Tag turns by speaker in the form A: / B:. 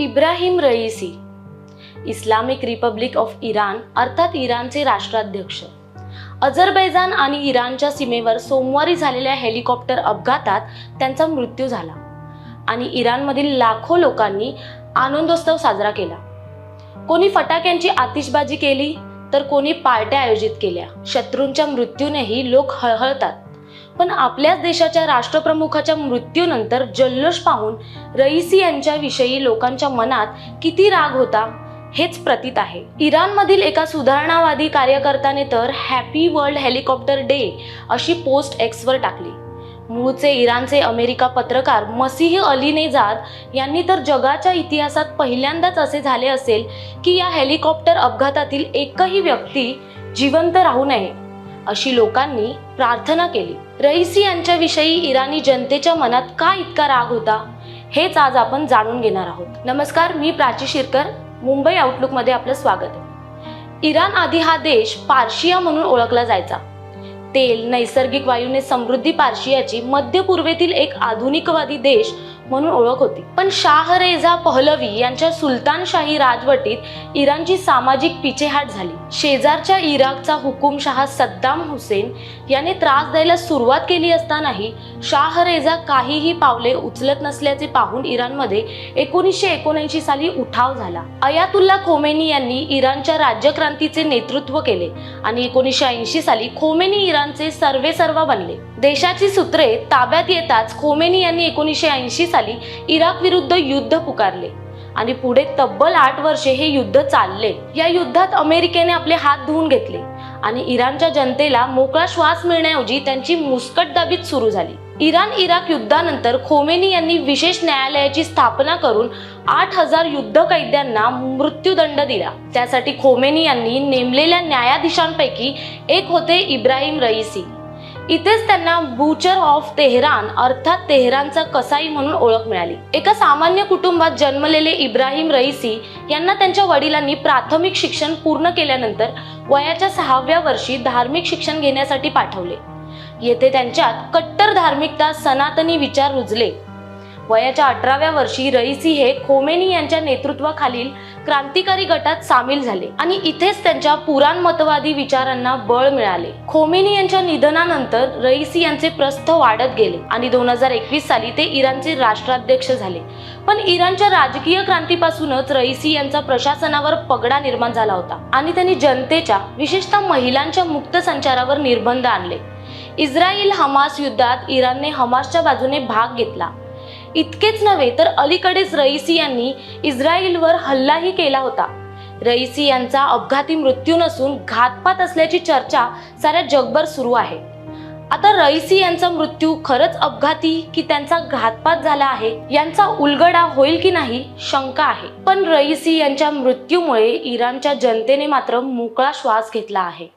A: Ebrahim Raisi Islamic Republic of Iran अर्थात इराणचे राष्ट्राध्यक्ष. अझरबैजान आणि इराणच्या सीमेवर सोमवारी झालेल्या हेलिकॉप्टर अपघातात त्यांचा मृत्यू झाला आणि इराणमधील लाखो लोकांनी आनंदोत्सव साजरा केला. कोणी फटाक्यांची आतिषबाजी केली तर कोणी पार्ट्या आयोजित केल्या. शत्रूंच्या मृत्यूनेही लोक हळहळतात. पण आपल्याच देशाच्या राष्ट्रप्रमुखाच्या मृत्यूनंतर जल्लोष पाहून रईसी यांच्याविषयी लोकांच्या मनात किती राग होता हेच प्रतीत आहे. इराणमधील एका सुधारणावादी कार्यकर्त्याने तर हॅपी वर्ल्ड हेलिकॉप्टर डे अशी पोस्ट एक्सवर टाकली. मूळचे इराणचे अमेरिका पत्रकार मसीह अलीनेजाद यांनी तर जगाच्या इतिहासात पहिल्यांदाच असे झाले असेल की या हेलिकॉप्टर अपघातातील एकही व्यक्ती जिवंत राहू नये अशी लोकांनी प्रार्थना केली. रईसी यांच्याविषयी इराणी जनतेच्या मनात का इतका राग होता हेच आज आपण जाणून घेणार आहोत. नमस्कार मी प्राची शिरकर. मुंबई आउटलुकमध्ये आपलं स्वागत आहे. इराण आधी हा देश पार्शिया म्हणून ओळखला जायचा. तेल नैसर्गिक वायूने समृद्धी पार्शियाची मध्य पूर्वेतील एक आधुनिकवादी देश म्हणून ओळख होती. पण शाह रेझा पहलवी यांच्या सुलतानशाही राजवटीत इराणची सामाजिक पिछेहाट झाली. शेजारच्या इराकचा हुकुमशहा सद्दाम हुसेन याने त्रास द्यायला सुरुवात केली असतानाही शाह रेझा काहीही पावले उचलत नसल्याचे पाहून इराणमध्ये एकोणीसशे एकोणऐंशी साली उठाव झाला. अयातुल्ला खोमेनी यांनी इराणच्या राज्यक्रांतीचे नेतृत्व केले आणि एकोणीसशे ऐंशी साली खोमेनी इराण इराणचे सर्वेसर्वा बनले. देशाची सूत्रे ताब्यात येताच खोमेनी यांनी एकोणीसशे ऐंशी साली इराक विरुद्ध युद्ध पुकारले. आणि पुढे तब्बल आठ वर्षे हे युद्ध चालले. या युद्धात अमेरिकेने आपले हात धुवून घेतले. आणि इराणच्या जनतेला मोकळा श्वास मिळण्याऐवजी त्यांची मुस्कटदाबीत सुरू झाली. इराण इराक युद्धानंतर खोमेनी यांनी विशेष न्यायालयाची स्थापना करून आठ हजार युद्ध कैद्यांना मृत्यूदंड दिला. त्यासाठी खोमेनी यांनी नेमलेल्या न्यायाधीशांपैकी एक होते इब्राहिम रईसी. इथेच त्यांना बुचर ऑफ तेहरान अर्थात तेहरानचा कसाई म्हणून ओळख मिळाली. एका सामान्य कुटुंबात जन्मलेले इब्राहिम रईसी यांना त्यांच्या वडिलांनी प्राथमिक शिक्षण पूर्ण केल्यानंतर वयाच्या सहाव्या वर्षी धार्मिक शिक्षण घेण्यासाठी पाठवले. येथे त्यांच्यात कट्टर धार्मिकता सनातनी विचार रुजले. वयाच्या अठराव्या वर्षी रईसी हे खोमेनी यांच्या नेतृत्वाखालील क्रांतिकारी गटात सामील झाले आणि इथेच त्यांच्या पुराणमतवादी विचारांना बळ मिळाले. खोमेनी यांच्या निधनानंतर रईसी यांचे प्रस्थ वाढत गेले आणि दोन हजार एकवीस साली ते इराणचे राष्ट्राध्यक्ष झाले. पण इराणच्या राजकीय क्रांतीपासूनच रईसी यांचा प्रशासनावर पगडा निर्माण झाला होता आणि त्यांनी जनतेच्या विशेषतः महिलांच्या मुक्त संचारावर निर्बंध आणले. इस्रायल हमास युद्धात इराणने हमासच्या बाजूने भाग घेतला. इतकेच नव्हे तर अलीकडेच रईसी यांनी इस्रायलवर हल्लाही केला होता. रईसी यांचा अपघाती मृत्यू नसून घातपात असल्याची चर्चा साऱ्या जगभर सुरू आहे. आता रईसी यांचा मृत्यू खरंच अपघाती की त्यांचा घातपात झाला आहे यांचा उलगडा होईल की नाही शंका आहे. पण रईसी यांच्या मृत्यूमुळे इराणच्या जनतेने मात्र मोकळा श्वास घेतला आहे.